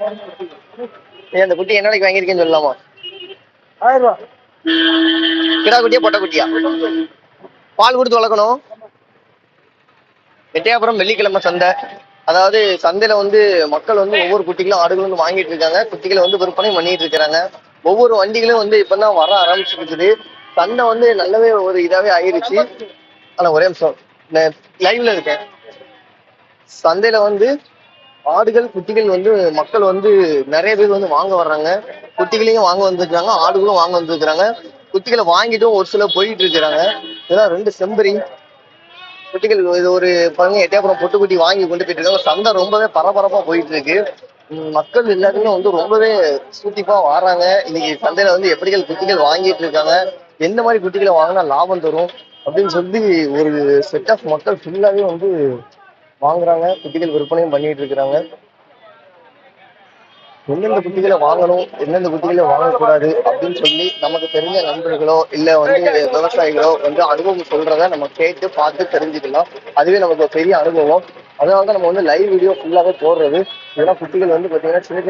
ஏய், அந்த குட்டி என்ன வாங்கியிருக்கேன்னு சொல்லலாமா? ஆயிரம் ரூபா கிடா குட்டியா பொட்டை குட்டியா? பால் கொடுத்து வளர்க்கணும். எட்டயபுரம் வெள்ளிக்கிழமை சந்தை. அதாவது சந்தையில வந்து மக்கள் வந்து ஒவ்வொரு குட்டிகளும் ஆடுகளும் வந்து வாங்கிட்டு இருக்காங்க. குட்டிகளை வந்து விற்பனை பண்ணிட்டு இருக்காங்க ஒவ்வொரு வண்டிகளும் வந்து இப்பதான் வர ஆரம்பிச்சிருக்குது சந்தை வந்து நல்லாவே ஒரு இதாவே ஆயிருச்சு. ஆனா ஒரே நிமிஷம். லைவ்ல இருக்கேன். சந்தையில வந்து ஆடுகள் குட்டிகள் வந்து மக்கள் வந்து நிறைய பேர் வந்து வாங்க வர்றாங்க. குட்டிகளையும் வாங்க வந்திருக்காங்க ஆடுகளும் வாங்க வந்திருக்கிறாங்க. குட்டிகளை வாங்கிட்டும் ஒரு சிலர் போயிட்டு இருக்கிறாங்க. இதெல்லாம் ரெண்டு செம்பரி. குட்டிகள் இது ஒரு பாருங்க எட்டயபுரம் பொட்டுக்குட்டி வாங்கி கொண்டு போயிட்டு இருக்காங்க. சந்தை ரொம்பவே பரபரப்பா போயிட்டு இருக்கு. மக்கள் எல்லாருமே வந்து ரொம்பவே சூட்டிப்பா வராங்க. இன்னைக்கு சந்தையில வந்து எப்படிகள் குட்டிகள் வாங்கிட்டு இருக்காங்க? எந்த மாதிரி குட்டிகளை வாங்கினா லாபம் தரும்? அப்படின்னு சொல்லி ஒரு செட் ஆஃப் மக்கள் ஃபுல்லாவே வந்து வாங்குறாங்க குட்டிகள் விற்பனையும் பண்ணிட்டு இருக்கிறாங்க. எந்தெந்த குட்டிகளை வாங்கணும் எந்தெந்த குட்டிகளை வாங்கக்கூடாது அப்படின்னு சொல்லி நமக்கு தெரிஞ்ச நண்பர்களோ இல்ல வந்து விவசாயிகளோ வந்து அனுபவம் சொல்றத நம்ம கேட்டு பார்த்து தெரிஞ்சுக்கலாம். அதுவே நமக்கு ஒரு பெரிய அனுபவம். அதனால தான் நம்ம வந்து லைவ் வீடியோ ஃபுல்லாவே போடுறது. இதெல்லாம் குட்டிகள் வந்து பாத்தீங்கன்னா சின்ன